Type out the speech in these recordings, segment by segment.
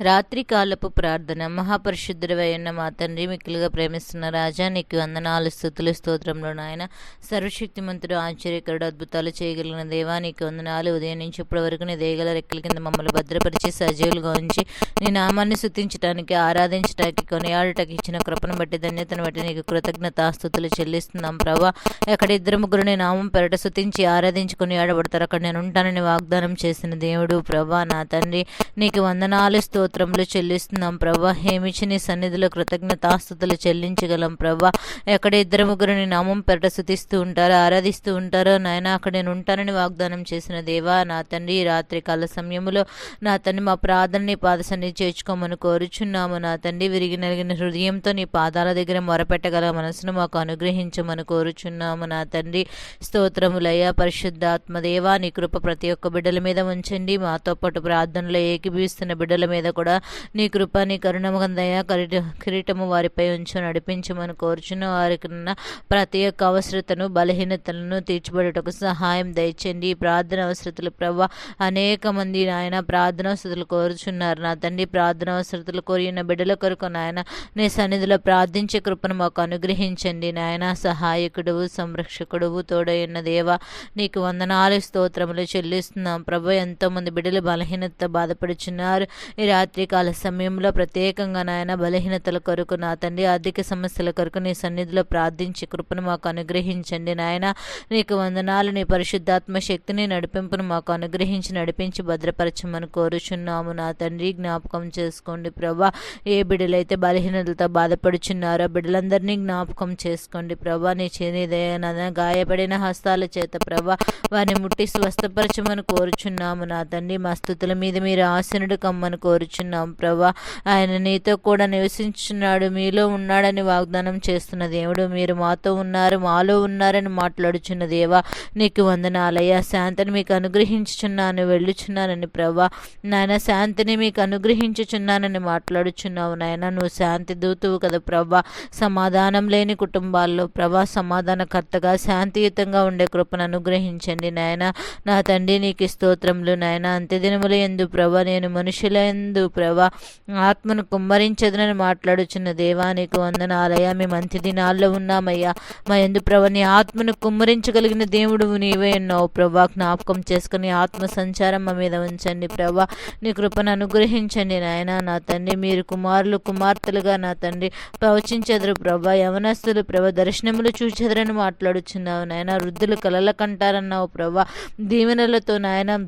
రాత్రి కాలపు ప్రార్థన. మహాపరిశుద్ధుడవైన మా తండ్రి మిక్కులుగా ప్రేమిస్తున్న రాజా నీకు వందనాలు స్థుతులు స్తోత్రంలో నాయన. సర్వశక్తిమంతుడు ఆశ్చర్యకరుడు అద్భుతాలు చేయగలిగిన దేవా నీకు వందనాలు. ఉదయం నుంచి ఇప్పటి వరకు నీ దేగల రెక్కల కింద మమ్మల్ని భద్రపరిచి సజీవులుగా ఉంచి నీ నామాన్ని శుద్ధించడానికి ఆరాధించడానికి కొనియాడటకి ఇచ్చిన కృపను బట్టి ధన్యతను బట్టి నీకు కృతజ్ఞతాస్థుతులు చెల్లిస్తున్నాం ప్రభా. ఎక్కడ ఇద్దరు ముగ్గురు నీ నామం పెరట శుతించి ఆరాధించి కొనియాడబడతారు అక్కడ నేను ఉంటానని వాగ్దానం చేసిన దేవుడు ప్రభా నా తండ్రి. నీకు వందనాలు స్తోత్రములు చెల్లిస్తున్నాం ప్రభా. హేమిచి నీ సన్నిధిలో కృతజ్ఞతాస్తుతులు చెల్లించగలం ప్రభా. ఎక్కడ ఇద్దరు ముగ్గురు నీ నామం పెరట శుతిస్తూ ఉంటారో ఆరాధిస్తూ ఉంటారో నాయన అక్కడ నేను ఉంటానని వాగ్దానం చేసిన దేవా నా తండ్రి రాత్రి కాల సమయంలో నా తండ్రి మా ప్రార్థనని పాద చేర్చుకోమని కోరుచున్నాము. నా తండ్రి విరిగి నలిగిన హృదయంతో నీ పాదాల దగ్గర మొరపెట్టగల మనసును మాకు అనుగ్రహించమని కోరుచున్నాము. నా తండ్రి స్తోత్రములయ్యా పరిశుద్ధాత్మ దేవా నీ కృప ప్రతి ఒక్క బిడ్డల మీద ఉంచండి. మాతో పాటు ప్రార్థనలో ఏకీభవిస్తున్న బిడ్డల మీద కూడా నీ కృప నీ కరుణమగందయ కరిట కిరీటము వారిపై ఉంచు నడిపించమని కోరుచున్న వారికి ఉన్న ప్రతి ఒక్క అవసరతను బలహీనతలను తీర్చిబడుటకు సహాయం దయచండి ప్రార్థన అవసరతలు ప్రభ అనేక మంది నాయన ప్రార్థన అవసరతలు కోరుచున్నారు. నా తండ్రి ప్రార్థన అవసరతలు కోరిన బిడ్డల కొరకు నాయన నీ సన్నిధిలో ప్రార్థించే కృపను మాకు అనుగ్రహించండి. నాయన సహాయకుడువు సంరక్షకుడువు తోడైన దేవ నీకు వందనాలు స్తోత్రములు చెల్లిస్తున్నాం. ప్రభు ఎంతోమంది బిడ్డలు బలహీనత బాధపడుచున్నారు. ఈ రాత్రికాల సమయంలో ప్రత్యేకంగా నాయన బలహీనతల కొరకు నా తండ్రి ఆర్థిక సమస్యల కొరకు నీ సన్నిధిలో ప్రార్థించి కృపను మాకు అనుగ్రహించండి నాయన. నీకు వందనాలు నీ పరిశుద్ధాత్మ శక్తిని నడిపింపును మాకు అనుగ్రహించి నడిపించి భద్రపరచమని కోరుచున్నాము నా తండ్రి. జ్ఞాపకం చేసుకోండి ప్రభా. ఏ బిడ్డలైతే బలహీనతలతో బాధపడుచున్నారో బిడ్డలందరినీ జ్ఞాపకం చేసుకోండి ప్రభా. నీ చేనిదయన గాయపడిన హస్తాల చేత ప్రభా వారిని ముట్టి స్వస్థపరచమని కోరుచున్నాము నా తండ్రి. మా స్థుతుల మీద మీరు ఆసనుడు కమ్మని కోరుచు కోరుచున్నాం ప్రభా. ఆయన నీతో కూడా నివసించున్నాడు మీలో ఉన్నాడని వాగ్దానం చేస్తున్న దేవుడు. మీరు మాతో ఉన్నారు మాలో ఉన్నారని మాట్లాడుచున్న దేవా నీకు వందనాలయ్యా శాంతిని మీకు అనుగ్రహించుచున్నాను వెళ్ళుచున్నానని ప్రభా. నాయన శాంతిని మీకు అనుగ్రహించుచున్నానని మాట్లాడుచున్నావు నాయన. నువ్వు శాంతి దూతువు కదా ప్రభా. సమాధానం లేని కుటుంబాల్లో ప్రభా సమాధానకర్తగా శాంతియుతంగా ఉండే కృపను అనుగ్రహించండి నాయన. నా తండ్రి నీకు స్తోత్రములు నాయన. అంత్యదినములు ఎందు ప్రభా నేను మనుషుల ఎందు ప్రభా ఆత్మను కుమ్మరించదునని మాట్లాడుచున్న దేవా నీకు వందనాలయ్యా. మేము మంచి దినాల్లో ఉన్నామయ్యా. మా ఎందు ప్రభా నీ ఆత్మను కుమ్మరించగలిగిన దేవుడు నీవే ఉన్నావు ప్రభా. జ్ఞాపకం చేసుకుని ఆత్మ సంచారం మా మీద ఉంచండి ప్రభా. నీ కృపను అనుగ్రహించండి నాయన. నా తండ్రి మీరు కుమారులు కుమార్తెలుగా నా తండ్రి ప్రవచించెదరు ప్రభా. యవనస్తులు ప్రభ దర్శనములు చూచెదరని మాట్లాడుచున్నావు నాయన. వృద్ధులు కలల కంటారన్నావు ప్రభా. దీవెనలతో నాయన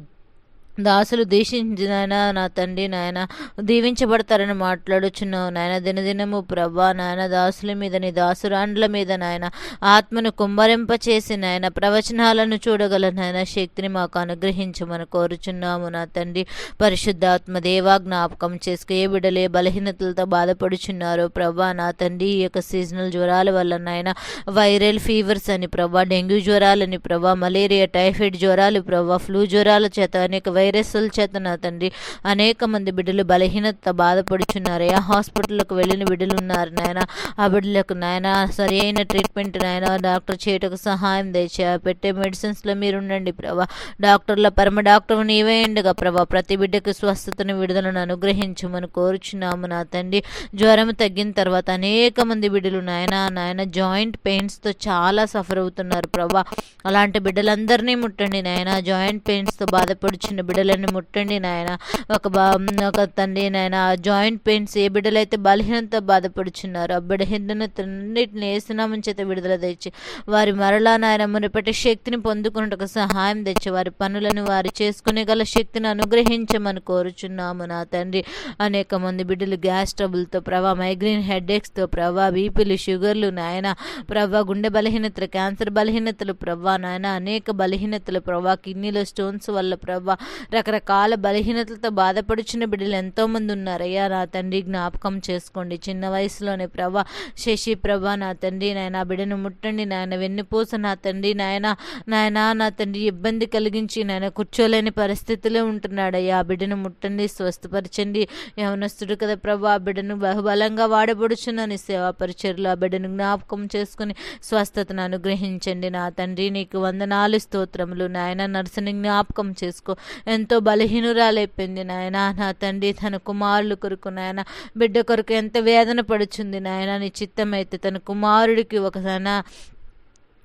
దాసులు దీక్షించిన నా తండ్రి నాయన దీవించబడతారని మాట్లాడుచున్నావు నాయన. దినదినము ప్రభా నాయన దాసుల మీద నీ దాసురాండ్ల మీద నాయన ఆత్మను కుమ్మరింప చేసి నాయన ప్రవచనాలను చూడగల నాయన శక్తిని మాకు అనుగ్రహించమని కోరుచున్నాము నా తండ్రి. పరిశుద్ధాత్మ దేవా జ్ఞాపకం చేసుకు ఏ బిడలే బలహీనతలతో బాధపడుచున్నారో ప్రభా నా తండ్రి. ఈ యొక్క సీజనల్ జ్వరాల వల్ల నాయన వైరల్ ఫీవర్స్ అని ప్రభా డెంగ్యూ జ్వరాలని ప్రభా మలేరియా టైఫాయిడ్ జ్వరాలు ప్రభా ఫ్లూ జ్వరాల చేత అనేక వైరస్ల చేత నా తండ్రి అనేక మంది బిడ్డలు బలహీనత బాధపడుచున్నారయ్యా హాస్పిటల్కు వెళ్ళిన బిడ్డలు ఉన్నారు నాయన. ఆ బిడ్డలకు నాయన సరి అయిన ట్రీట్మెంట్ నాయన డాక్టర్ చేయటకు సహాయం దయచే పెట్టే మెడిసిన్స్లో మీరు ఉండండి ప్రభా. డాక్టర్ల పరమ డాక్టర్ నీవే ఉండగా ప్రభా. ప్రతి బిడ్డకు స్వస్థతను విడుదలను అనుగ్రహించమని కోరుచున్నాము నా తండ్రి. జ్వరం తగ్గిన తర్వాత అనేక మంది బిడ్డలు నాయన నాయన జాయింట్ పెయిన్స్తో చాలా సఫర్ అవుతున్నారు ప్రభా. అలాంటి బిడ్డలందరినీ ముట్టండి నాయన. జాయింట్ పెయిన్స్తో బాధపడుచున్న బిడ్డలను ముట్టండి నాయన. ఒక బా ఒక తండ్రి నాయన జాయింట్ పెయిన్స్ ఏ బిడ్డలైతే బలహీనత బాధపడుచున్నారు ఆ బలహీనతన్నిటిని వేసినామని చేత విడుదల తెచ్చి వారి మరలా నాయన మునిపటి శక్తిని పొందుకున్నట్టుకు సహాయం తెచ్చి వారి పనులను వారు చేసుకునే గల శక్తిని అనుగ్రహించమని కోరుచున్నాము నా తండ్రి. అనేక మంది బిడ్డలు గ్యాస్ ట్రబుల్తో ప్రభా మైగ్రేన్ హెడేక్స్తో ప్రభా బీపీలు షుగర్లు నాయన ప్రభా గుండె బలహీనతలు క్యాన్సర్ బలహీనతలు ప్రభా నాయన అనేక బలహీనతలు ప్రభా కిడ్నీలో స్టోన్స్ వల్ల ప్రభా రకరకాల బలహీనతలతో బాధపడుచున్న బిడ్డలు ఎంతోమంది ఉన్నారయ్యా. నా తండ్రి జ్ఞాపకం చేసుకోండి. చిన్న వయసులోనే ప్రభా శశి ప్రభా నా తండ్రి నాయన బిడ్డను ముట్టండి నాయన. వెన్నుపూస నా తండ్రి నాయన నాయన నా తండ్రి ఇబ్బంది కలిగించి నాయన కూర్చోలేని పరిస్థితిలో ఉంటున్నాడయ్యా. ఆ బిడ్డను ముట్టండి స్వస్థపరచండి. యవనస్తుడు కదా ప్రభా ఆ బిడ్డను బహుబలంగా వాడబడుచున్నాను సేవా పరిచర్లు ఆ బిడ్డను జ్ఞాపకం చేసుకుని స్వస్థతను అనుగ్రహించండి. నా తండ్రి నీకు వందనాలు స్తోత్రములు. నాయన నర్సుని జ్ఞాపకం చేసుకో. ఎంతో బలహీనురాలైపోయింది నాయన. నా తండ్రి తన కుమారుల కొరకు నాయన బిడ్డ కొరకు ఎంత వేదన పడుచుంది నాయన. నీ చిత్తమైతే తన కుమారుడికి ఒక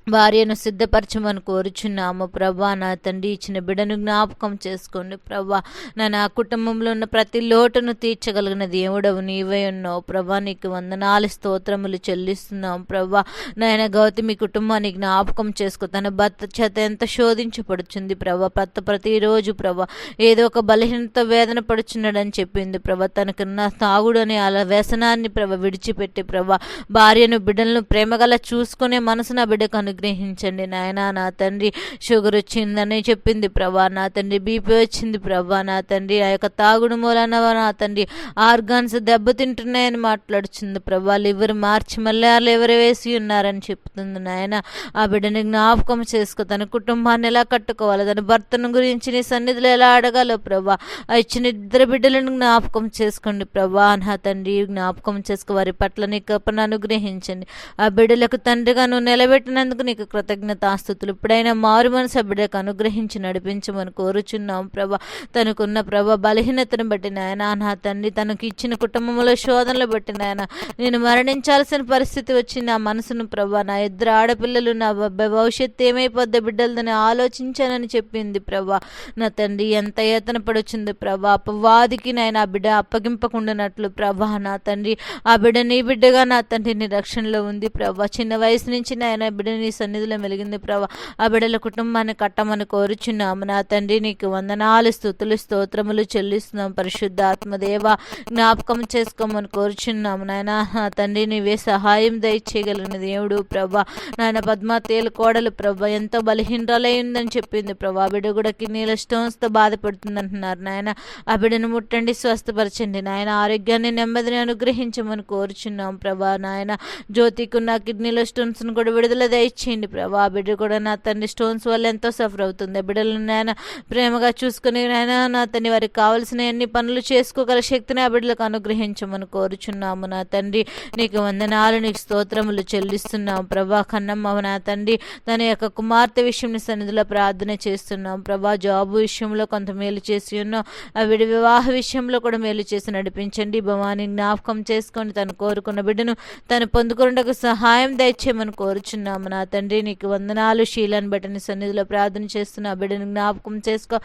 భార్యను సిద్ధపరచమని కోరుచున్నాము. ప్రభా నా తండ్రి ఇచ్చిన బిడను జ్ఞాపకం చేసుకోండి. ప్రభా నా నా కుటుంబంలో ఉన్న ప్రతి లోటును తీర్చగలిగిన దేవుడవు నీవే ఉన్నావు. ప్రభా నీకు వందనాలు స్తోత్రములు చెల్లిస్తున్నాం. ప్రభా నాయన గౌతమి కుటుంబాన్ని జ్ఞాపకం చేసుకో. తన భర్త చేత ఎంత శోధించబడుచుంది ప్రభా భర్త ప్రతిరోజు ప్రభా ఏదో ఒక బలహీనత వేదన పడుచున్నాడని చెప్పింది ప్రభా. తనకున్న తాగుడు అనే అలా వ్యసనాన్ని ప్రభ విడిచిపెట్టి ప్రభా భార్యను బిడ్డలను ప్రేమగల చూసుకునే మనసు నా బిడ్డకు అనుగ్రహించండి నాయన నా తండ్రి షుగర్ వచ్చిందని చెప్పింది ప్రభా నా తండ్రి బీపీ వచ్చింది ప్రభా నా తండ్రి ఆ యొక్క తాగుడు మూలన నా తండ్రి ఆర్గాన్స్ దెబ్బతింటున్నాయని మాట్లాడుచుంది ప్రభా. లివర్ మార్చి మళ్ళీ ఆ లివర్ వేసి ఉన్నారని చెప్తుంది నాయన. ఆ బిడ్డని జ్ఞాపకం చేసుకో తన కుటుంబాన్ని ఎలా కట్టుకోవాలి తన భర్తను గురించి నీ సన్నిధిలో ఎలా అడగాలో ప్రభా. ఆ ఇచ్చిన ఇద్దరు బిడ్డలను జ్ఞాపకం చేసుకోండి ప్రభా. నా తండ్రి జ్ఞాపకం చేసుకో వారి పట్ల నీ కృపను అనుగ్రహించండి. ఆ బిడ్డలకు తండ్రిగా నువ్వు నిలబెట్టినందుకు నీకు కృతజ్ఞతాస్థుతులు ఇప్పుడైనా మారు మనసు బిడ్డకు అనుగ్రహించి నడిపించమని కోరుచున్నాం ప్రభా. తనకున్న ప్రభ బలహీనతను బట్టి నాయన నా తండ్రి తనకు ఇచ్చిన కుటుంబంలో శోధనలు బట్టి నాయన నేను మరణించాల్సిన పరిస్థితి వచ్చి నా మనసును ప్రభా నా ఇద్దరు ఆడపిల్లలు నా భవిష్యత్తు ఏమైపోద్ది బిడ్డలదని ఆలోచించానని చెప్పింది ప్రభా. నా తండ్రి ఎంత ఏతన పడుచుంది ప్రభా. అపవాదికి నాయన ఆ బిడ్డ అప్పగింపకుండానట్లు ప్రభా నా తండ్రి ఆ బిడ్డ నీ బిడ్డగా నా తండ్రి నీ రక్షణలో ఉంది ప్రభా. చిన్న వయసు నుంచి నాయన బిడ్డ నీ సన్నిధిలో మెలిగింది ప్రభా. ఆ బిడ్డల కుటుంబాన్ని కట్టమని కోరుచున్నాము నా తండ్రి నీకు వందనాలు స్థుతులు స్తోత్రములు చెల్లిస్తున్నాం పరిశుద్ధ ఆత్మదేవ జ్ఞాపకం చేసుకోమని కోరుచున్నాము నాయన. నా తండ్రి నీవే సహాయం దయచేయగలిగిన దేవుడు ప్రభా. నాయన పద్మ తేలు కోడలు ప్రభా ఎంతో బలహీనరాలై ఉందని చెప్పింది ప్రభా. బిడ్డ కూడా కిడ్నీల స్టోన్స్తో బాధపడుతుంది అంటున్నారు నాయన. ఆ బిడ్డను ముట్టండి స్వస్థపరచండి నాయన. ఆరోగ్యాన్ని నెమ్మదిని అనుగ్రహించమని కోరుచున్నాం ప్రభా నాయన. జ్యోతికున్న కిడ్నీల స్టోన్స్ను కూడా విడుదల దయచేయండి చేయండి ప్రభా. బిడ్డ కూడా నా తండ్రి స్టోన్స్ వల్ల ఎంతో సఫర్ అవుతుంది. బిడ్డలను నాయన ప్రేమగా చూసుకుని నాయన నా తండ్రి వారికి కావలసిన అన్ని పనులు చేసుకోగల శక్తిని ఆ బిడ్డలకు అనుగ్రహించమని కోరుచున్నాము నా తండ్రి. నీకు వందనాలు నీకు స్తోత్రములు చెల్లిస్తున్నాము ప్రభా. కన్నమ్మ నా తండ్రి తన యొక్క కుమార్తె విషయం సన్నిధిలో ప్రార్థన చేస్తున్నాం ప్రభా. జాబు విషయంలో కొంత మేలు చేసి ఉన్నాం. విడి వివాహ విషయంలో కూడా మేలు చేసి నడిపించండి. భవాని జ్ఞాపకం చేసుకొని తను కోరుకున్న బిడ్డను తను పొందుకున్నకు సహాయం దయచేయమని కోరుచున్నాము నా తండ్రి నీకు వందనాలు. శీలన్ బట్టి సన్నిధిలో ప్రార్థన చేస్తున్న ఆ బిడ్డను జ్ఞాపకం చేసుకో.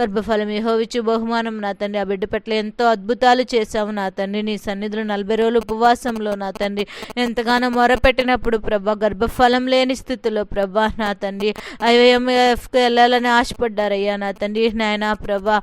గర్భఫలం యహోవిచ్చు బహుమానం. నా తండ్రి ఆ బిడ్డ పట్ల ఎంతో అద్భుతాలు చేశావు. నా తండ్రి నీ సన్నిధిలో నలభై రోజులు ఉపవాసంలో నా తండ్రి. ఎంతగానో మొరపెట్టినప్పుడు ప్రభా గర్భఫలం లేని స్థితిలో ప్రభా నా తండ్రి. ఐఎంఎఫ్కి వెళ్ళాలని ఆశపడ్డారయ్యా నా తండ్రి. నాయన ప్రభా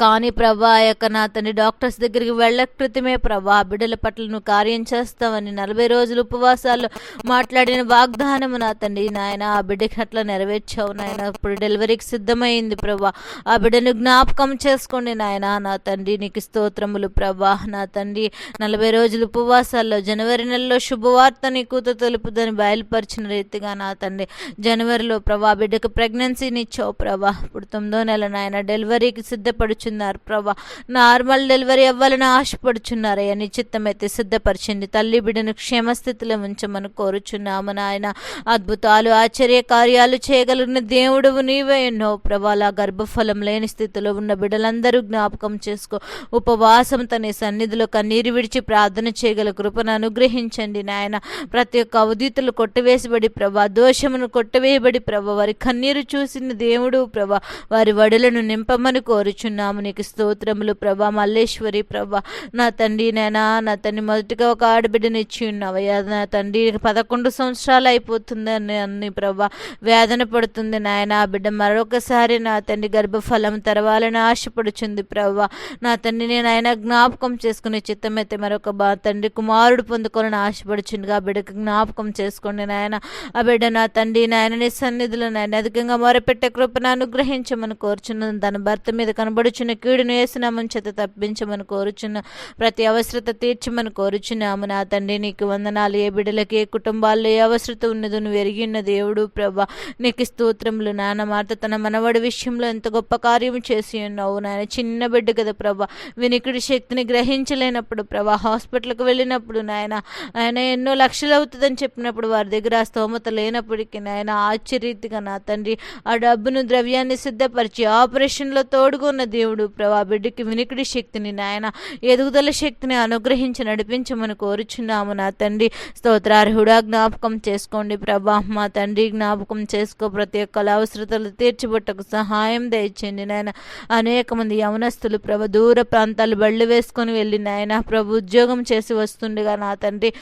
కానీ ప్రభా యొక్క నా తండ్రి డాక్టర్స్ దగ్గరికి వెళ్ళ క్రితమే ప్రభా బిడ్డల పట్ల నువ్వు కార్యం చేస్తావని నలభై రోజులు ఉపవాసాలు మాట్లాడిన వాగ్దానము నా తండ్రి నాయన ఆ బిడ్డకి అట్లా నెరవేర్చావు నాయన. ఇప్పుడు డెలివరీకి సిద్ధమైంది ప్రభా. ఆ బిడ్డను జ్ఞాపకం చేసుకోండి నాయన. నా తండ్రి నీకు స్తోత్రములు ప్రభా. నా తండ్రి నలభై రోజులు ఉపవాసాల్లో జనవరి నెలలో శుభవార్త నీ కూత తెలుపుదని బయలుపరిచిన రీతిగా నా తండ్రి జనవరిలో ప్రభా బిడ్డకు ప్రెగ్నెన్సీని ఇచ్చావు ప్రభా. ఇప్పుడు తొమ్మిదో నెల నాయన డెలివరీకి సిద్ధపడు ఆశపడుచున్నారు ప్రభా నార్మల్ డెలివరీ అవ్వాలని ఆశపడుచున్నారయ్యా నిశ్చిత్తమైతే సిద్ధపరిచింది. తల్లి బిడ్డను క్షేమస్థితిలో ఉంచమని కోరుచున్నాము నాయన. అద్భుతాలు ఆశ్చర్య కార్యాలు చేయగలిగిన దేవుడు నీవే ఎన్నో. ప్రభాల గర్భఫలం లేని స్థితిలో ఉన్న బిడ్డలందరూ జ్ఞాపకం చేసుకో. ఉపవాసం తన సన్నిధిలో కన్నీరు విడిచి ప్రార్థన చేయగల కృపను అనుగ్రహించండి నాయన. ప్రతి ఒక్క అవధీతులు కొట్టివేసిబడి ప్రభా దోషమును కొట్టివేయబడి ప్రభ వారి కన్నీరు చూసిన దేవుడు ప్రభ వారి వడులను నింపమని కోరుచున్నాను నాము నీకు స్తోత్రములు ప్రభా. మల్లేశ్వరి ప్రభా నా తండ్రి నేనా నా తండ్రి మొదటిగా ఒక ఆడబిడ్డని ఇచ్చి ఉన్నావయ్యా నా తండ్రి పదకొండు సంవత్సరాలు అయిపోతుంది అని అన్ని ప్రభా వేదన పడుతుంది నాయన. ఆ బిడ్డ మరొకసారి నా తండ్రి గర్భఫలం తెరవాలని ఆశపడుచుంది ప్రభా. నా తండ్రి నేను ఆయన జ్ఞాపకం చేసుకునే చిత్తమైతే మరొక బా తండ్రి కుమారుడు పొందుకోవాలని ఆశపడుచుంది. ఆ బిడ్డకు జ్ఞాపకం చేసుకోండి నాయన ఆ బిడ్డ నా తండ్రి నాయన నీ సన్నిధిలో నాయన అధికంగా మొరపెట్టే కృపను అనుగ్రహించమని కోరుచున్నాను. తన భర్త మీద కనబడుచు జరుగుచున్న కీడును వేసినామని చేత తప్పించమని కోరుచున్న ప్రతి అవసరత తీర్చమని కోరుచున్నాము. నా తండ్రి నీకు వందనాలు. ఏ బిడ్డలకి ఏ కుటుంబాల్లో ఏ అవసరత ఉన్నదో నువ్వు ఉన్న దేవుడు ప్రభా. నీకు స్తోత్రములు నాన్న మార్త తన మనవడి విషయంలో ఎంత గొప్ప కార్యం చేసి ఉన్నావు నాయన. చిన్న బిడ్డ కదా ప్రభా. వినికిడి శక్తిని గ్రహించలేనప్పుడు ప్రభా హాస్పిటల్కి వెళ్ళినప్పుడు నాయన ఆయన ఎన్నో లక్షలు అవుతుందని చెప్పినప్పుడు వారి దగ్గర ఆ స్తోమత లేనప్పటికీ నాయన ఆశ్చర్యరీతిగా నా తండ్రి ఆ డబ్బును ద్రవ్యాన్ని సిద్ధపరిచి ఆపరేషన్లో తోడుగున్న దేవుడు ప్రభా బిడ్డకి వినికిడి శక్తిని నాయన ఎదుగుదల శక్తిని అనుగ్రహించి నడిపించమని కోరుచున్నాము నా తండ్రి. స్తోత్రార్హుడా జ్ఞాపకం చేసుకోండి ప్రభా. మా తండ్రి జ్ఞాపకం చేసుకో. ప్రతి ఒక్క అవసరతలు తీర్చిబట్టకు సహాయం దయచేయండి నాయన. అనేక మంది యవనస్తులు ప్రభు దూర ప్రాంతాలు బళ్ళు వేసుకొని వెళ్ళి నాయన ప్రభు ఉద్యోగం చేసి వస్తుండగా నా తండ్రి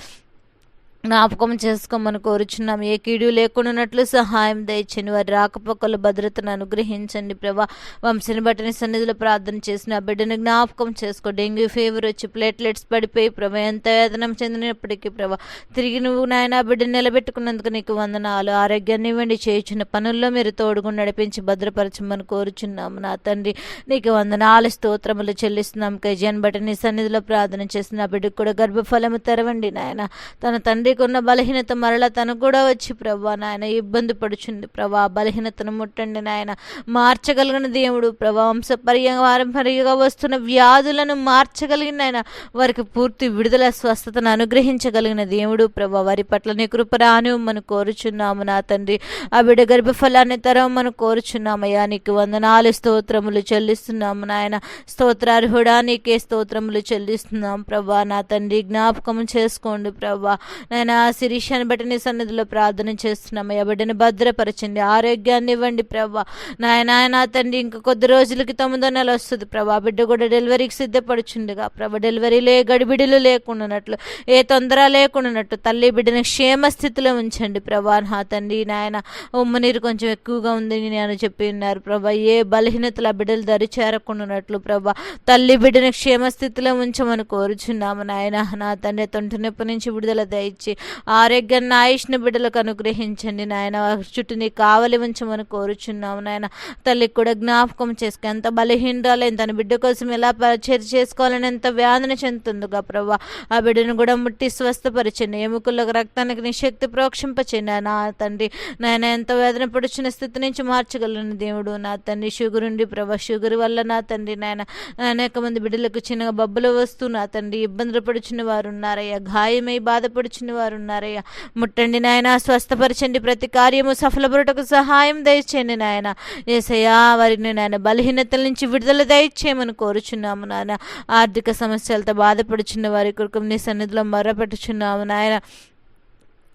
జ్ఞాపకం చేసుకోమని కోరుచున్నాం. ఏ కీడు లేకుండానట్లు సహాయం దయచండి వారి రాకపోకలు భద్రతను అనుగ్రహించండి ప్రభా. వంశని బట్టని సన్నిధిలో ప్రార్థన చేసిన ఆ బిడ్డను జ్ఞాపకం చేసుకో. డెంగ్యూ ఫీవర్ వచ్చి ప్లేట్లెట్స్ పడిపోయి ప్రభా ఎంత వేదనం చెందినప్పటికీ ప్రభా తిరిగి నువ్వు నాయన బిడ్డను నిలబెట్టుకున్నందుకు నీకు వందనాలు. ఆరోగ్యాన్ని ఇవ్వండి. చేయుచున్న పనుల్లో మీరు తోడుగా నడిపించి భద్రపరచమని కోరుచున్నాము నా తండ్రి. నీకు వందనాలు స్తోత్రములు చెల్లిస్తున్నాం. కేజీఎన్ బట్టి సన్నిధిలో ప్రార్థన చేసిన ఆ బిడ్డకు కూడా గర్భఫలము తెరవండి నాయన. తన తండ్రి ఉన్న బలహీనత మరలా తనకు కూడా వచ్చి ప్రభా నాయన ఇబ్బంది పడుచుంది. ప్రభా బలహీనతను ముట్టండి నాయన. మార్చగలిగిన దేవుడు ప్రభా వంశ వంశపర్యంగా వస్తున్న వ్యాధులను మార్చగలిగిన ఆయన వారికి పూర్తి విడుదల స్వస్థతను అనుగ్రహించగలిగిన దేవుడు ప్రభా. వారి పట్ల నీ కృపరాను మనం కోరుచున్నాము నా తండ్రి. ఆ బిడ్డ గర్భఫలాన్ని తరమని కోరుచున్నామయ్యా. నీకు వందనాలు స్తోత్రములు చెల్లిస్తున్నాము నాయన. స్తోత్రార్హుడా నీకే స్తోత్రములు చెల్లిస్తున్నాం ప్రభా. నా తండ్రి జ్ఞాపకం చేసుకోండి ప్రభా. నాయన శిరీషాన్ని బట్టి నీ సన్నిధిలో ప్రార్థన చేస్తున్నామయ్యా బిడ్డని భద్రపరచండి ఆరోగ్యాన్ని ఇవ్వండి ప్రభా. నాయన ఆయన తండ్రి ఇంక కొద్ది రోజులకి తొమ్మిదో నెల వస్తుంది ప్రభా. బిడ్డ కూడా డెలివరీకి సిద్ధపడుచుండగా ప్రభా. డెలివరీలో ఏ గడిబిడిలు లేకుండానట్లు ఏ తొందర లేకుండానట్లు తల్లి బిడ్డని క్షేమ స్థితిలో ఉంచండి ప్రభా. నా తండ్రి నాయన ఉమ్మ నీరు కొంచెం ఎక్కువగా ఉంది నేను చెప్పి ఉన్నారు ప్రభా. ఏ బలహీనతలు ఆ బిడ్డలు దరి చేరకుండానట్లు ప్రభా. తల్లి బిడ్డని క్షేమ స్థితిలో ఉంచమని కోరుచున్నాము నాయన. నా తండ్రి తొంటి నొప్పి నుంచి విడుదల దయచి ఆరోగ్యాన్ని ఆయుష్ని బిడ్డలకు అనుగ్రహించండి నాయన. చుట్టూ నీ కావలి ఉంచమని కోరుచున్నాము నాయన. తల్లికి కూడా జ్ఞాపకం చేసుకుని ఎంత బలహీనరాలైన తన బిడ్డ కోసం ఎలా పరిచయం చేసుకోవాలని ఎంత వేదన చెందుతుందిగా ప్రభా. ఆ బిడ్డను కూడా ముట్టి స్వస్థపరిచండి. ఎముకలకు రక్తానికి నిశక్తి ప్రోక్షింపచండి నా తండ్రి నాయన ఎంత వేదన పడుచున్న స్థితి నుంచి మార్చగలను దేవుడు నా తండ్రి. షుగర్ ఉండి ప్రభా. షుగర్ వల్ల నా తండ్రి నాయన అనేక మంది బిడ్డలకు చిన్నగా బబ్బులు వస్తూ నా తండ్రి ఇబ్బందులు పడుచున్న వారు ఉన్నారయ్యా. గాయమై బాధపడుచున్న వారు ఉన్నారయ్యా ముట్టండి నాయన స్వస్థపరచండి ప్రతి కార్యము సఫలపడటకు సహాయం దయచేయండి నాయన. ఏసయ్యా వారిని నాయన బలహీనతల నుంచి విడుదల దయచేయమని కోరుచున్నాము నాయన. ఆర్థిక సమస్యలతో బాధపడుచున్న వారి కొరకు నీ సన్నిధిలో మొరపెట్టుచున్నాము నాయన.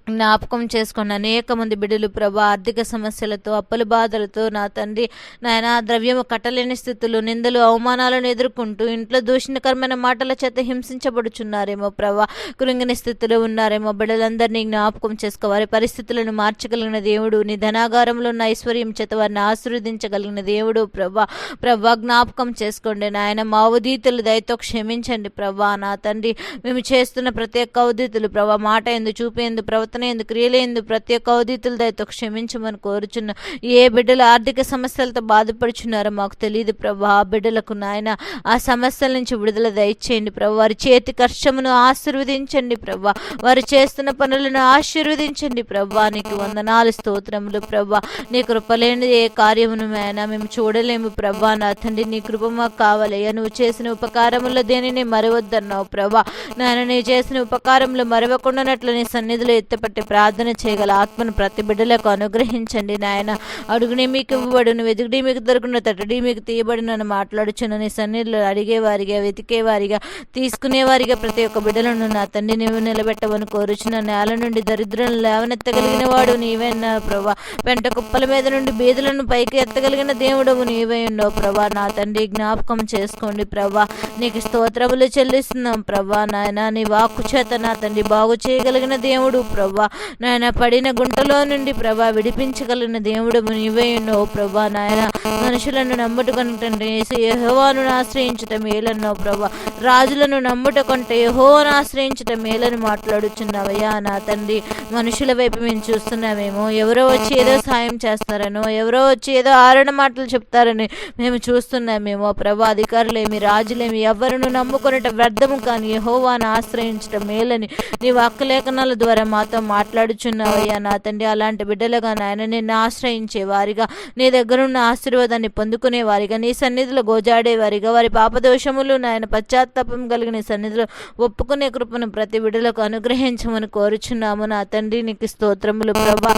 జ్ఞాపకం చేసుకున్న అనేక మంది బిడ్డలు ప్రభా ఆర్థిక సమస్యలతో అప్పుల బాధలతో నా తండ్రి నాయన ద్రవ్యము కట్టలేని స్థితులు నిందలు అవమానాలను ఎదుర్కొంటూ ఇంట్లో దూషణకరమైన మాటల చేత హింసించబడుచున్నారేమో ప్రభా. కృంగిన స్థితిలో ఉన్నారేమో బిడ్డలందరినీ జ్ఞాపకం చేసుకోవాలి పరిస్థితులను మార్చగలిగిన దేవుడు నీ ధనాగారంలో ఉన్న ఐశ్వర్యం చేత వారిని ఆశీర్వదించగలిగిన దేవుడు ప్రభా. ప్రభా జ్ఞాపకం చేసుకోండి నాయన మా ఉదీతులు దయతో క్షమించండి ప్రభా. నా తండ్రి మేము చేస్తున్న ప్రతి ఒక్క ఉదీతులు ప్రభా మాట ఎందు చూపేందు ప్రవర్తన ఎందు క్రియలేందు ప్రతి ఒక్క ఉదీతుల దయతో క్షమించమని కోరుచున్న ఏ బిడ్డలు ఆర్థిక సమస్యలతో బాధపడుచున్నారో మాకు తెలియదు ప్రభా. ఆ బిడ్డలకు నాయన ఆ సమస్యల నుంచి విడుదల దయచేయండి ప్రభు. వారి చేతి కష్టమును ఆశీర్వదించండి ప్రభా. వారు చేస్తున్న పనులను ఆశీర్వదించండి ప్రభా. నీకు వందనాలు స్తోత్రములు ప్రభా. నీ కృపలేని ఏ కార్యమును అయినా మేము చూడలేము ప్రభా. నా తండ్రి నీ కృప మాకు కావాలయ్యా. నువ్వు చేసిన ఉపకారములో దేనిని మరవద్దన్నావు ప్రభా. నాయన నీ చేసిన ఉపకారంలో మరవకుండానట్లు నీ సన్నిధిలో ఎత్తపట్టి ప్రార్థన చేయగల ఆత్మను ప్రతి బిడ్డలకు అనుగ్రహించండి నాయన. అడుగుని మీకు ఇవ్వబడును వెతుకుడి మీకు దొరుకును తట్టడి మీకు తీయబడిన అని మాట్లాడుచున్న నీ సన్నిధిలో అడిగేవారిగా వెతికేవారిగా తీసుకునేవారిగా ప్రతి ఒక్క బిడ్డలను నా తండ్రి నీవు నిలబెట్టవని కోరుచున్న నేల నుండి దరిద్రులను లేవనెత్తగలిగిన వాడు నీవే నా ప్రభా. పెంట కుప్పల మీద నుండి బీదులను పైకి ఎత్తగలిగిన దేవుడవు నీవే ఉన్నావు ప్రభా. నా తండ్రి జ్ఞాపకం చేసుకోండి ప్రభా. నీకు స్తోత్రములు చెల్లిస్తున్నాం ప్రభా నాయన. నీ వాక్కు చేత నా తండ్రి బాగు చేయగలిగిన దేవుడు ప్రభా. ప్రభా. నాయన పడిన గుంటలో నుండి ప్రభా విడిపించగలిగిన దేవుడు నీవే ఉన్నావు ప్రభా నాయన. మనుషులను నమ్ముట కంటే యహోవాను ఆశ్రయించుట మేలన్నావు ప్రభా. రాజులను నమ్ముట కంటే యహోవాను ఆశ్రయించుట మేలని మాట్లాడుచున్నావయ్యా నా తండ్రి. మనుషుల వైపు మేము చూస్తున్నామేమో. ఎవరో వచ్చి ఏదో సాయం చేస్తారనో ఎవరో వచ్చి ఏదో ఆరణ మాటలు చెప్తారని మేము చూస్తున్నామేమో ప్రభా. అధికారులేమి రాజులేమి ఎవరిను నమ్ముకున్నట వ్యర్థము కానీ యహోవాను ఆశ్రయించటం మేలని నీ వాక్కులేఖనాల ద్వారా మాతో మాట్లాడుచున్నావయ్యా నా తండ్రి. అలాంటి బిడ్డలుగా నాయన నిన్ను ఆశ్రయించే వారిగా నీ దగ్గరున్న ఆశీర్వాదాన్ని పొందుకునే వారిగా నీ సన్నిధిలో గోజాడే వారిగా వారి పాపదోషములు నాయన పశ్చాత్తాపం కలిగిన సన్నిధిలో ఒప్పుకునే కృపను ప్రతి బిడ్డలకు అనుగ్రహించమని కోరుచున్నాము నా తండ్రి. నీకు స్తోత్రములు ప్రభా.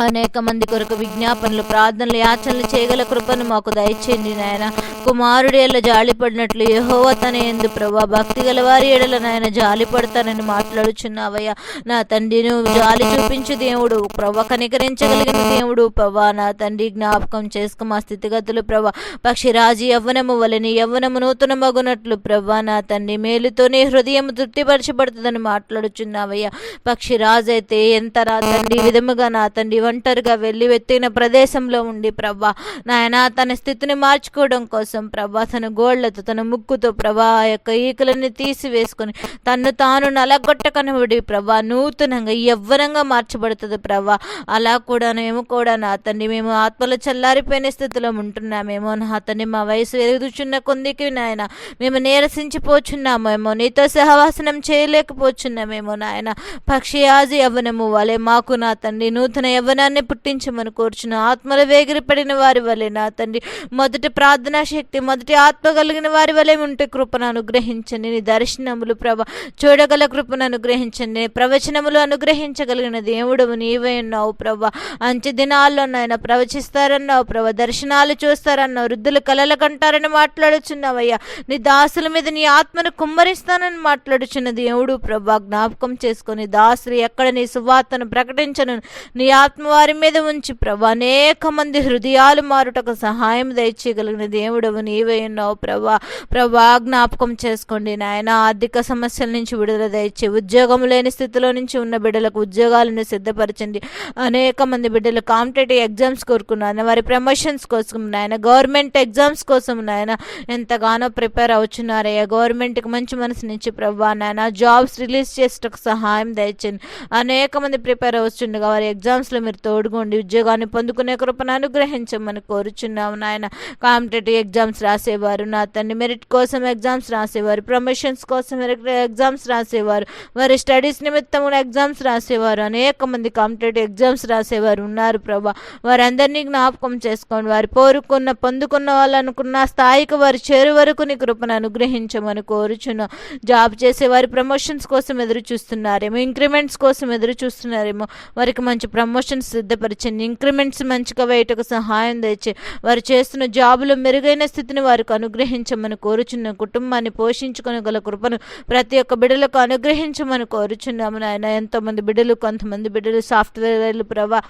అనేక మంది కొరకు విజ్ఞాపనలు ప్రార్థనలు యాచనలు చేయగల కృపను మాకు దయచేయండి నాయన. కుమారుడి ఎల్ల జాలిపడినట్లు యహోవ తన ఎందు ప్రభా భక్తి గల వారి ఎడల నాయన జాలి పడతానని మాట్లాడుచున్నావయ్యా. నా తండ్రి నువ్వు జాలి చూపించు దేవుడు ప్రభా కనికరించగలిగిన దేవుడు ప్రభా. నా తండ్రి జ్ఞాపకం చేసుకు మా స్థితిగతులు ప్రభా. పక్షిరాజు యవ్వనము వలని యవ్వనము నూతన మగునట్లు ప్రభా. నా తండ్రి మేలుతోనే హృదయం తృప్తిపరచబడుతుందని మాట్లాడుచున్నావయ్యా. పక్షిరాజు అయితే ఎంత నా తండ్రి విధముగా నా తండ్రి ఒంటరిగా వెళ్ళి వెతికిన ప్రదేశంలో ఉండి ప్రభా నాయన తన స్థితిని మార్చుకోవడం కోసం ప్రభా తన గోళ్ళతో తన ముక్కుతో ప్రభా ఆ యొక్క ఈకలని తీసివేసుకొని తన్ను తాను నలగొట్టకనబడి ప్రభా నూతనంగా యవ్వనంగా మార్చబడుతుంది ప్రభా. అలా కూడా మేము కూడా నా తండ్రి మేము ఆత్మలో చల్లారిపోయిన స్థితిలో ఉంటున్నామేమో నా తండ్రి మా వయసు ఎదుగుచున్న కొందికి నాయన మేము నీరసించిపోచున్నామేమో నీతో సహవాసనం చేయలేకపోచున్నామేమో నాయన. పక్షి ఆజు యవ్వనము వలె మాకు నా తండ్రి నూతన యవ్వనాన్ని పుట్టించమని కోరుచున్న ఆత్మల వేగిరపడిన వారి వలె నా తండ్రి మొదటి ప్రార్థనా శక్తి మొదటి ఆత్మ కలిగిన వారి వలె ఉంటే కృపను అనుగ్రహించండి. నీ దర్శనములు ప్రభ చూడగల కృపను అనుగ్రహించండి. నీ ప్రవచనములు అనుగ్రహించగలిగిన దేవుడు నీవే ఉన్నావు ప్రభ. అంచె దినాల్లో నాయన ప్రవచిస్తారన్నావు ప్రభ. దర్శనాలు చూస్తారన్నావు. వృద్ధులు కలలు కంటారని మాట్లాడుచున్నావయ్యా. నీ దాసుల మీద నీ ఆత్మను కుమ్మరిస్తానని మాట్లాడుచున్న దేవుడు ప్రభా. జ్ఞాపకం చేసుకొని దాసులు ఎక్కడ నీ సువార్తను ప్రకటించను? నీ ఆత్మ వారి మీద ఉంచి ప్రభు అనేక మంది హృదయాలు మారుటకు సహాయం దయచేయగలిగిన దేవుడవు నీవే ఉన్నావు ప్రభా. ప్రభా జ్ఞాపకం చేసుకోండి నాయన. ఆర్థిక సమస్యల నుంచి విడుదల దయచే ఉద్యోగం లేని స్థితిలో నుంచి ఉన్న బిడ్డలకు ఉద్యోగాలను సిద్ధపరచండి. అనేక మంది బిడ్డలు కాంపిటేటివ్ ఎగ్జామ్స్ కోరుకున్నారు. వారి ప్రమోషన్స్ కోసం నాయన గవర్నమెంట్ ఎగ్జామ్స్ కోసం నాయన ఎంతగానో ప్రిపేర్ అవుతున్నారయ్యా గవర్నమెంట్కి మంచి మనసునిచ్చి ప్రభా నాయన జాబ్స్ రిలీజ్ చేసేటకు సహాయం దయచండి. అనేక మంది ప్రిపేర్ అవుతుండగా వారి ఎగ్జామ్స్లో మీరు తోడుకోండి ఉద్యోగాన్ని పొందుకునే కృపను అనుగ్రహించమని కోరుచున్నాము నాయన. కాంపిటేటివ్ ఎగ్జామ్స్ రాసేవారు నా తండ్రి మెరిట్ కోసం ఎగ్జామ్స్ రాసేవారు ప్రమోషన్స్ కోసం ఎగ్జామ్స్ రాసేవారు వారి స్టడీస్ నిమిత్తం కూడా ఎగ్జామ్స్ రాసేవారు అనేక మంది కాంపిటేటివ్ ఎగ్జామ్స్ రాసేవారు ఉన్నారు ప్రభా. వారందరినీ జ్ఞాపకం చేసుకోండి. వారు కోరుకున్న పొందుకున్న వాళ్ళు అనుకున్న స్థాయికి వారు చేరు వరకు నీ కృపను అనుగ్రహించమని కోరుచున్నాం. జాబ్ చేసే వారి ప్రమోషన్స్ కోసం ఎదురు చూస్తున్నారేమో ఇంక్రిమెంట్స్ కోసం ఎదురు చూస్తున్నారేమో వారికి మంచి ప్రమోషన్స్ సిద్ధపరిచింది. ఇంక్రిమెంట్స్ మంచిగా వేయటకు సహాయం తెచ్చి వారు చేస్తున్న జాబులో మెరుగైన స్థితిని వారికి అనుగ్రహించమని కోరుచున్న కుటుంబాన్ని పోషించుకొని గల కృపను ప్రతి ఒక్క బిడ్డలకు అనుగ్రహించమని కోరుచున్నాము నాయన. ఎంతోమంది బిడ్డలు కొంతమంది బిడ్డలు సాఫ్ట్వేర్లు ప్రభా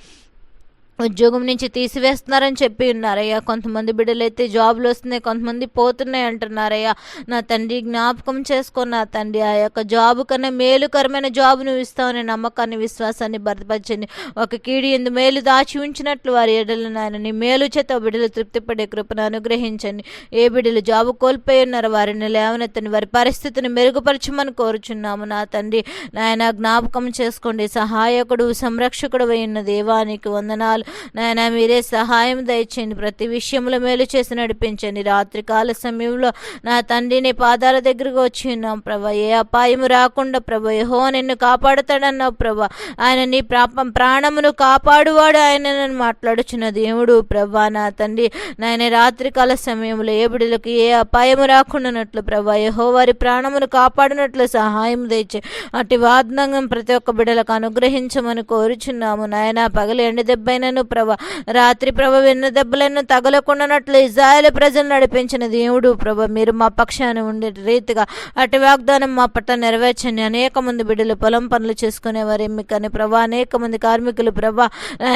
ఉద్యోగం నుంచి తీసివేస్తున్నారని చెప్పి ఉన్నారయ్యా. కొంతమంది బిడ్డలైతే జాబ్లు వస్తున్నాయి కొంతమంది పోతున్నాయి అంటున్నారయ్యా. నా తండ్రి జ్ఞాపకం చేసుకున్న నా తండ్రి ఆ యొక్క జాబ్ కన్నా మేలుకరమైన జాబ్ నువ్వు ఇస్తావనే నమ్మకాన్ని విశ్వాసాన్ని భర్తపరచండి ఒక కీడి ఎందు మేలు దాచి ఉంచినట్లు వారి ఎడలు నాయన నీ మేలు చేత బిడ్డలు తృప్తిపడే కృపను అనుగ్రహించండి. ఏ బిడ్డలు జాబ్ కోల్పోయి ఉన్నారో వారిని లేవనెత్తని వారి పరిస్థితిని మెరుగుపరచమని కోరుచున్నాము. నా తండ్రి నాయన జ్ఞాపకం చేసుకోండి. సహాయకుడు సంరక్షకుడు అయిన దేవానికి వందనాలు. నాయన మీరే సహాయం దయచేయండి. ప్రతి విషయంలో మేలు చేసి నడిపించండి. రాత్రికాల సమయంలో నా తండ్రిని పాదాల దగ్గరకు వచ్చి ఉన్నాం. ప్రభా ఏ అపాయము రాకుండా ప్రభా యహో నిన్ను కాపాడుతాడన్నావు ప్రభా. ఆయన నీ ప్రాపం ప్రాణమును కాపాడువాడు. ఆయన నన్ను మాట్లాడుచున్న దేవుడు ప్రభా నా తండ్రి. నాయన రాత్రికాల సమయంలో ఏ బిడ్డలకు ఏ అపాయము రాకుండానట్లు ప్రభా యహో వారి ప్రాణమును కాపాడినట్లు సహాయం తెచ్చే అటు వాగ్దంగం ప్రతి ఒక్క బిడ్డలకు అనుగ్రహించమని కోరుచున్నాము. నాయన పగలు ఎండ దెబ్బైన దెబ్బలైనను ప్రభ. రాత్రి ప్రభ వెన్న దెబ్బలను తగలకుండానట్లు ఇజ్రాయల్ ప్రజలు నడిపించిన దేవుడు ప్రభ. మీరు మా పక్షాన ఉండే రీతిగా అటు వాగ్దానం మా పట్ల నెరవేర్చండి. అనేక మంది బిడ్డలు పొలం పనులు చేసుకునేవారు కానీ ప్రభా. అనేక మంది కార్మికులు ప్రభా.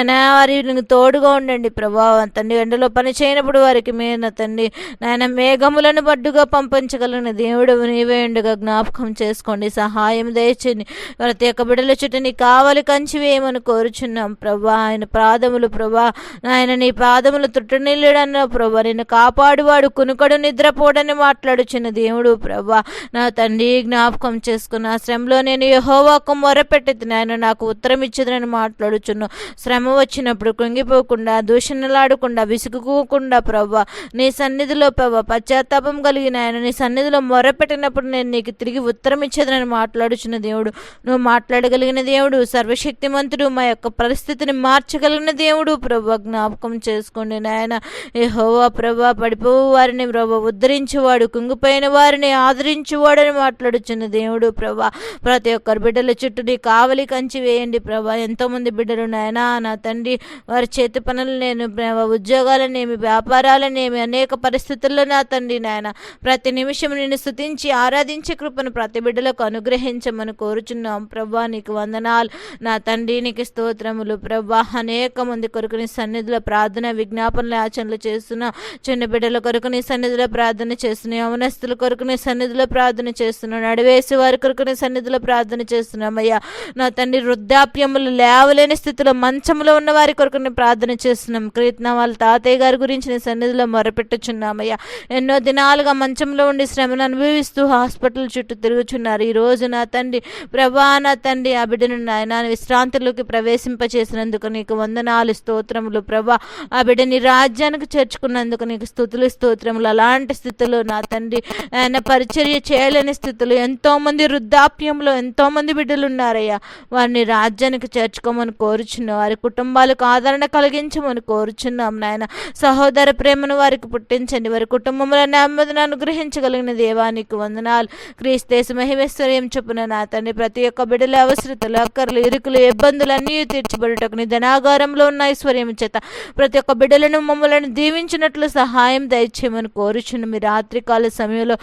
నాయన వారికి తోడుగా ఉండండి ప్రభా. తండ్రి ఎండలో పని చేయనప్పుడు వారికి మేన తండ్రి. నాయన మేఘములను బడ్డుగా పంపించగలిగిన దేవుడు నీవే ఉండగా జ్ఞాపకం చేసుకోండి. సహాయం దయచండి ప్రతి ఒక్క బిడ్డల చుట్టూ నీ కావలి కంచి వేయమని కోరుచున్నాం ప్రభా. ఆయన పాదములు ప్రభా. ఆయన నీ పాదములు తుట్టనిల్లుడన్న ప్రభా. నిన్ను కాపాడువాడు కునుకడు నిద్రపోడని మాట్లాడుచున్న దేవుడు ప్రభా. నా తండ్రి జ్ఞాపకం చేసుకున్న ఆ శ్రమలో నేను యహోవాకు మొరపెట్టి ఆయన నాకు ఉత్తరం ఇచ్చేదని మాట్లాడుచున్నాను శ్రమ వచ్చినప్పుడు కృంగిపోకుండా దూషణలాడకుండా విసుగుకోకుండా ప్రభా. నీ సన్నిధిలో ప్రభా పశ్చాత్తాపం కలిగిన ఆయన నీ సన్నిధిలో మొరపెట్టినప్పుడు నేను నీకు తిరిగి ఉత్తరం ఇచ్చేదని మాట్లాడుచున్న దేవుడు. నువ్వు మాట్లాడగలిగిన దేవుడు సర్వశక్తిమంతుడు మా యొక్క పరిస్థితిని మార్చగలిగిన దేవుడు ప్రభు జ్ఞాపకం చేసుకోండి నాయన. ఏ హోవా ప్రభా పడిపోవు వారిని ప్రభా ఉద్ధరించేవాడు కుంగిపోయిన వారిని ఆదరించేవాడని మాట్లాడుచున్న దేవుడు ప్రభా. ప్రతి ఒక్కరి బిడ్డల చుట్టూ నీ కావలి కంచి వేయండి ప్రభా. ఎంతోమంది బిడ్డలు నాయనా నా తండ్రి వారి చేతి పనులు నేను ప్రభా ఉద్యోగాలనేమి వ్యాపారాలనేమి అనేక పరిస్థితుల్లో నా తండ్రి నాయన. ప్రతి నిమిషం నిన్ను స్థుతించి ఆరాధించే కృపను ప్రతి బిడ్డలకు అనుగ్రహించమని కోరుచున్నాం ప్రభా. నీకు వందనాలు. నా తండ్రి నీకు స్తోత్రములు ప్రభా. అనేక మంది కొరకు నీ సన్నిధిలో ప్రార్థన విజ్ఞాపనలు ఆచరణలు చేస్తున్న చిన్న బిడ్డల కొరకు నీ సన్నిధిలో ప్రార్థన చేస్తున్నాం యవనస్తుల కొరకు నీ సన్నిధిలో ప్రార్థన చేస్తున్నాను నడివేసి వారి కొరకు నీ సన్నిధిలో ప్రార్థన చేస్తున్నామయ్యా నా తండ్రి వృద్ధాప్యములు లేవలేని స్థితిలో మంచంలో ఉన్న వారి కొరకు నేను ప్రార్థన చేస్తున్నాం. కీర్తన వాళ్ళ తాతయ్య గారి గురించి నీ సన్నిధిలో మొరపెట్టుచున్నామయ్యా ఎన్నో దినాలుగా మంచంలో ఉండి శ్రమను అనుభవిస్తూ హాస్పిటల్ చుట్టూ తిరుగుచున్నారు. ఈ రోజు నా తండ్రి ప్రభా నా తండ్రి ఆ బిడ్డను నాయన విశ్రాంతిలోకి ప్రవేశింపచేసినందుకు నీకు వందన వందనాలు స్తోత్రములు ప్రభా. ఆ బిడ్డని రాజ్యానికి చేర్చుకున్నందుకు నీకు స్థుతులు స్తోత్రములు. అలాంటి స్థితిలో నా తండ్రి ఆయన పరిచర్య చేయలేని స్థితిలో ఎంతోమంది వృద్ధాప్యంలో ఎంతోమంది బిడ్డలు ఉన్నారయ్యా వారిని రాజ్యానికి చేర్చుకోమని కోరుచున్నాం వారి కుటుంబాలకు ఆదరణ కలిగించమని కోరుచున్నాం నాయన. సహోదర ప్రేమను వారికి పుట్టించండి. వారి కుటుంబంలో నెమ్మదిని అనుగ్రహించగలిగిన దేవానికి వందనాలు. క్రీస్తేశ మహిమేశ్వర్యం చొప్పున నా తండ్రి ప్రతి ఒక్క బిడ్డల అవసరతలు అక్కర్లు ఇరుకులు ఇబ్బందులు అన్నీ తీర్చబడుటకు నీ ధనాగారంలో ఉన్న ఐశ్వర్యం చేత ప్రతి ఒక్క బిడ్డలను మమ్మలను దీవించినట్లు సహాయం దయచేయమని కోరుచును మీ రాత్రికాల సమయంలో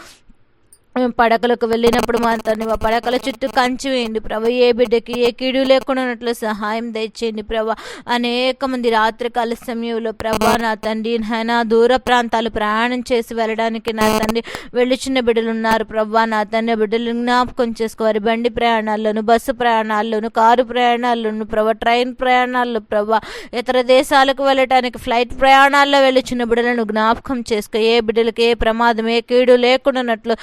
పడకలకు వెళ్ళినప్పుడు మా తండ్రి మా పడకల చుట్టూ కంచి వేయండి ప్రభు. ఏ బిడ్డకి ఏ కీడు లేకుండా ఉన్నట్లు సహాయం దయచేయండి ప్రభా. అనేక మంది రాత్రికాల సమయంలో ప్రభా నా తండ్రి నాయన దూర ప్రాంతాలు ప్రయాణం చేసి వెళ్ళడానికి నా తండ్రి వెళ్ళుచున్న బిడ్డలు ఉన్నారు ప్రభా. నా తండ్రి బిడ్డలు జ్ఞాపకం చేసుకోవాలి బండి ప్రయాణాల్లోను బస్సు ప్రయాణాల్లోను కారు ప్రయాణాల్లోను ప్రభా ట్రైన్ ప్రయాణాల్లో ప్రభా ఇతర దేశాలకు వెళ్ళటానికి ఫ్లైట్ ప్రయాణాల్లో వెళ్ళుచున్న బిడ్డలను జ్ఞాపకం చేసుకో. ఏ బిడ్డలకి ఏ ప్రమాదం ఏ కీడు లేకుండానట్లు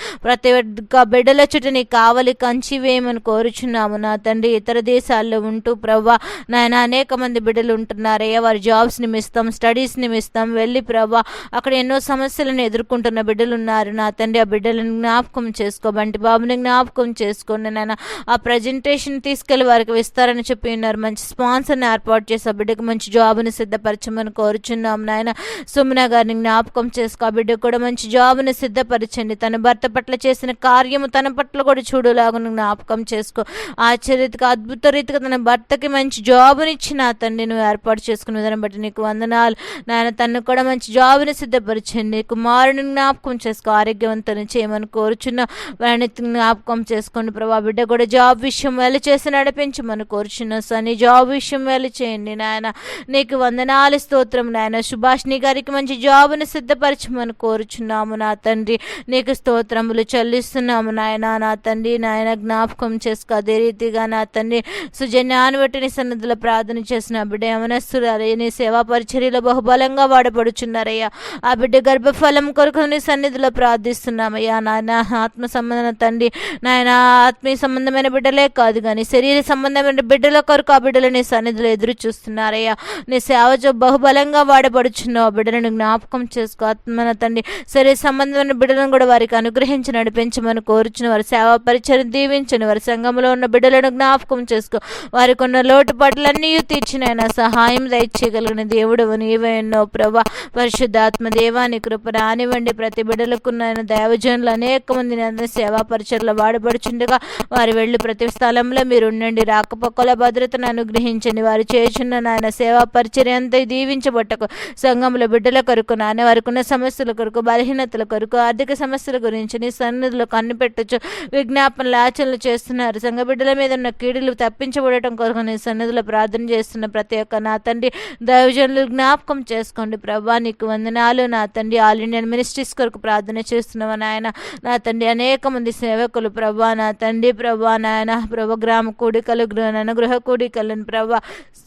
ప్రతి బిడ్డల చుట్టూ నీ కావలి కంచి వేయమని కోరుచున్నాము. నా తండ్రి ఇతర దేశాల్లో ఉంటూ ప్రభా నాయన అనేక మంది బిడ్డలు ఉంటున్నారయ్యా వారి జాబ్స్ నిమిత్తం స్టడీస్ నిమిత్తం వెళ్ళి ప్రభా అక్కడ ఎన్నో సమస్యలను ఎదుర్కొంటున్న బిడ్డలు ఉన్నారు. నా తండ్రి ఆ బిడ్డలను జ్ఞాపకం చేసుకో బంటి బాబుని జ్ఞాపకం చేసుకోండి నాయన. ఆ ప్రజెంటేషన్ తీసుకెళ్ళి వారికి విస్తారని చెప్పి ఉన్నారు. మంచి స్పాన్సర్ని ఏర్పాటు చేసి ఆ బిడ్డకు మంచి జాబ్ని సిద్ధపరచమని కోరుచున్నాం నాయన. సుమన గారిని జ్ఞాపకం చేసుకో ఆ బిడ్డకు కూడా మంచి జాబ్ని సిద్ధపరచండి. తన భర్త పట్ల చేసిన కార్యము తన పట్ల కూడా చూడలాగా జ్ఞాపకం చేసుకో. ఆశ్చర్యతగా అద్భుత రీతిగా తన భర్తకి మంచి జాబుని ఇచ్చిన తండ్రి నువ్వు ఏర్పాటు చేసుకున్న విధానం బట్టి నీకు వందనాలు. నాయన తను కూడా మంచి జాబుని సిద్ధపరిచండి. కుమారుని జ్ఞాపకం చేసుకో. ఆరోగ్యవంతుని చేయమని కోరుచున్న వారిని జ్ఞాపకం చేసుకోండి ప్రభా. బిడ్డ కూడా జాబ్ విషయం వెళ్ళి చేసి నడిపించమని కోరుచున్న సని జాబ్ విషయం వెళ్ళి చేయండి నాయన. నీకు వందనాలు స్తోత్రం నాయన. సుభాష్ని గారికి మంచి జాబుని సిద్ధపరచమని కోరుచున్నాము నా తండ్రి. నీకు స్తోత్రములు చెల్లిస్తున్నాము నాయన. నా తండ్రి నాయన జ్ఞాపకం చేసుకో. అదే రీతిగా నా తండ్రి సుజన్యాన్ని బట్టి నీ సన్నిధిలో ప్రార్థన చేసిన బిడ్డ యమనస్తురాలయ్య నీ సేవా పరిచర్యలో బహుబలంగా వాడబడుచున్నారయ్యా. ఆ బిడ్డ గర్భఫలం కొరకు నీ సన్నిధిలో ప్రార్థిస్తున్నామయ్యా నాయన. ఆత్మ సంబంధమైన తండ్రి నాయన ఆత్మీయ సంబంధమైన బిడ్డలే కాదు కానీ శరీర సంబంధమైన బిడ్డల కొరకు ఆ బిడ్డలు నీ సన్నిధిలో ఎదురు చూస్తున్నారయ్యా. నీ సేవ బహుబలంగా వాడబడుచున్నావు ఆ బిడ్డలను జ్ఞాపకం చేసుకో. ఆత్మన తండ్రి శరీర సంబంధమైన బిడ్డలను కూడా వారికి అనుగ్రహించిన నడిపించమని కోరుచున్న వారి సేవా పరిచయం దీవించని వారి సంఘంలో ఉన్న బిడ్డలను జ్ఞాపకం చేసుకో. వారికి ఉన్న లోటుపాట్లన్నీ తీర్చినైనా సహాయం దయచేయగలిగిన దేవుడు నీవేనో ప్రభా. పరిశుద్ధాత్మ దేవాని కృప రానివ్వండి. ప్రతి బిడ్డలకు నాయన దేవజనులు అనేక మంది సేవా పరిచయలో వాడబడుచుండగా. వారు వెళ్ళి ప్రతి స్థలంలో మీరు ఉండండి. రాకపోకల భద్రతను అనుగ్రహించండి. వారు చేస్తున్న నాయన సేవా పరిచయం అంతా దీవించబట్టకు. సంఘంలో బిడ్డల కొరకు నాన్న వారికి ఉన్న సమస్యల కొరకు బలహీనతల కొరకు ఆర్థిక సమస్యల గురించి నీ సన్నిధిలో కనిపెట్టచ్చు. విజ్ఞాపనలు ఆచరణలు చేస్తున్నారు. సంఘ బిడ్డల మీద ఉన్న కీడులు తప్పించబడటం కొరకు నీ సన్నిధిలో ప్రార్థన చేస్తున్న ప్రతి ఒక్క నా తండ్రి దైవజనులు జ్ఞాపకం చేసుకోండి. ప్రభా నీకు వందనాలు. నా తండ్రి ఆల్ ఇండియన్ మినిస్ట్రీస్ కొరకు ప్రార్థన చేస్తున్నావు నాయన. నా తండ్రి అనేక మంది సేవకులు ప్రభా నా తండ్రి ప్రభా నాయన. ప్రభ గ్రామ కూడికలు గృహ గృహ కూడికలను ప్రభా.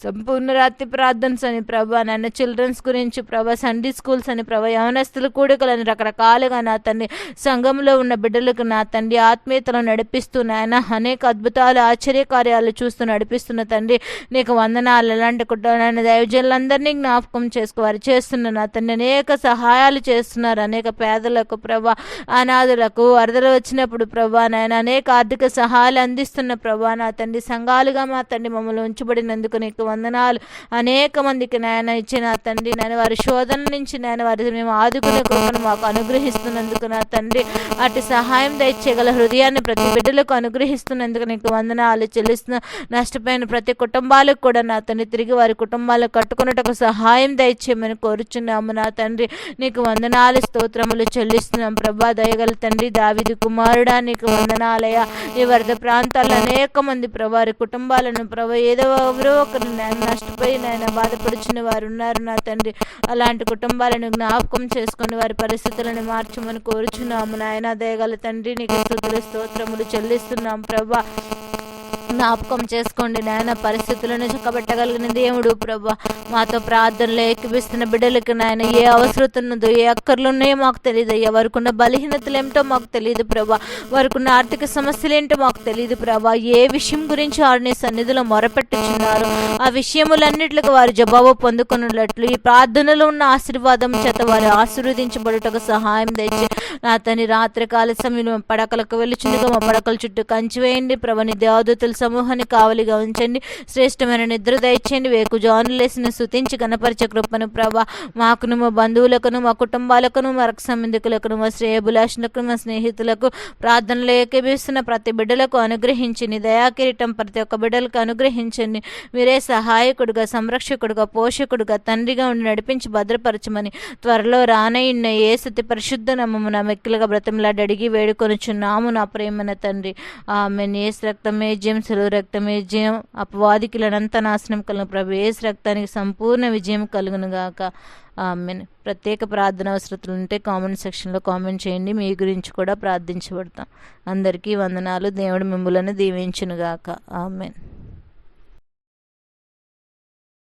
సంపూర్ణ రాత్రి ప్రార్థనస్ అని ప్రభా నాయన చిల్డ్రన్స్ గురించి ప్రభా సండే స్కూల్స్ అని ప్రభా యవనస్తుల కూడికలని రకరకాలుగా నా తండ్రి సంఘంలో ఉన్న బిడ్డలకు నా తండ్రి ఆత్మీయతలు నడిపిస్తూ నాయన అనేక అద్భుతాలు ఆశ్చర్యకార్యాలు చూస్తూ నడిపిస్తున్న తండ్రి నీకు వందనాలు. ఎలాంటి కుటుంబాన్ని దైవజనులందరినీ జ్ఞాపకం చేసుకోవారు చేస్తున్న నా తండ్రి అనేక సహాయాలు చేస్తున్నారు. అనేక పేదలకు ప్రభా అనాథులకు వరదలు వచ్చినప్పుడు ప్రభా నాయన అనేక ఆర్థిక సహాయాలు అందిస్తున్న ప్రభా నా తండ్రి సంఘాలుగా మా తండ్రి మమ్మల్ని ఉంచబడినందుకు నీకు వందనాలు. అనేక మందికి నాయన ఇచ్చిన తండ్రి నేను వారి శోధన నుంచి నేను వారి మేము ఆదుకునే కృపను మాకు అనుగ్రహిస్తున్నందుకు నా తండ్రి అటు సహాయం దయచేయగల హృదయాన్ని ప్రతి బిడ్డలకు అనుగ్రహిస్తున్నందుకు నీకు వందనాలు చెల్లిస్తున్న. నష్టపోయిన ప్రతి కుటుంబాలకు కూడా నా తండ్రి తిరిగి వారి కుటుంబాలు కట్టుకున్నట్టుకు సహాయం దయచేయమని కోరుచున్నాము. నా తండ్రి నీకు వందనాలు స్తోత్రములు చెల్లిస్తున్నాం. ప్రభా దయగల తండ్రి దావిది కుమారుడా నీకు వందనాలయ ఈ వరద ప్రాంతాల్లో అనేక మంది ప్రభారి కుటుంబాలను ప్రభా ఏదో ఎవరో ఒకరు నష్టపోయి నాయన బాధపడుచున్న వారు ఉన్నారు నా తండ్రి. అలాంటి కుటుంబాలను జ్ఞాపకం చేసుకొని వారి పరిస్థితులను మార్చమని కోరుచున్నాము నాయన. దయగల తండ్రి నీకు స్థుతులు స్తోత్రములు చెల్లిస్తున్నాం ప్రభా. జ్ఞాపకం చేసుకోండి నాయన. పరిస్థితులను చక్కబెట్టగలిగిన దేవుడు ప్రభా. మాతో ప్రార్థనలు ఎక్కిపిస్తున్న బిడ్డలకు నాయన ఏ అవసరం ఉన్నదో ఏ అక్కర్లు ఉన్నాయో మాకు తెలియదు అయ్యా వారికి ఉన్న బలహీనతలు ఏమిటో మాకు తెలియదు ప్రభా. వారికి ఉన్న ఆర్థిక సమస్యలు ఏంటో మాకు తెలియదు ప్రభా. ఏ విషయం గురించి వారిని సన్నిధిలో మొరపెట్టుచున్నారు ఆ విషయములన్నిటికి వారు జవాబు పొందుకున్నట్లు ఈ ప్రార్థనలో ఉన్న ఆశీర్వాదం చేత వారు ఆశీర్వదించబడుటకు సహాయం తెచ్చి నా తని రాత్రికాల సమయంలో పడకలకు వెళ్ళుచుండగా మా పడకల చుట్టూ కంచి వేయండి ప్రభని దేవదూతలు సమూహాన్ని కావలిగా ఉంచండి. శ్రేష్టమైన నిద్ర దయచేయండి. వేకు జానులేసిన స్థుతించి కనపరిచే కృపను ప్రభా మాకును మా బంధువులకును మా కుటుంబాలకును మా రక్త సంబంధికులకును మా శ్రేయభిలాషులకు మా స్నేహితులకు ప్రార్థనలు ఏకీభిస్తున్న ప్రతి బిడ్డలకు అనుగ్రహించి దయాకిరీటం ప్రతి ఒక్క బిడ్డలకు అనుగ్రహించండి. మీరే సహాయకుడుగా సంరక్షకుడుగా పోషకుడుగా తండ్రిగా ఉండి నడిపించి భద్రపరచమని త్వరలో రానయ్యున్న ఏ సతి పరిశుద్ధ నమ్మమున మెక్కిలుగా మెక్కులుగా బ్రతంలాడి అడిగి వేడుకొనుచున్నాము నా ప్రేమన తండ్రి. ఆమె ఏసు రక్తమే జయం సెలవు రక్తమే విజయం. అపవాదికులనంత నాశనం కలిగిన. ప్రభు ఏసు రక్తానికి సంపూర్ణ విజయం కలుగును గాక. ప్రత్యేక ప్రార్థన అవసరతలు ఉంటే కామెంట్ సెక్షన్లో కామెంట్ చేయండి. మీ గురించి కూడా ప్రార్థించబడతాం. అందరికీ వందనాలు. దేవుడు మిమ్మలను దీవించునుగాక ఆమెన్.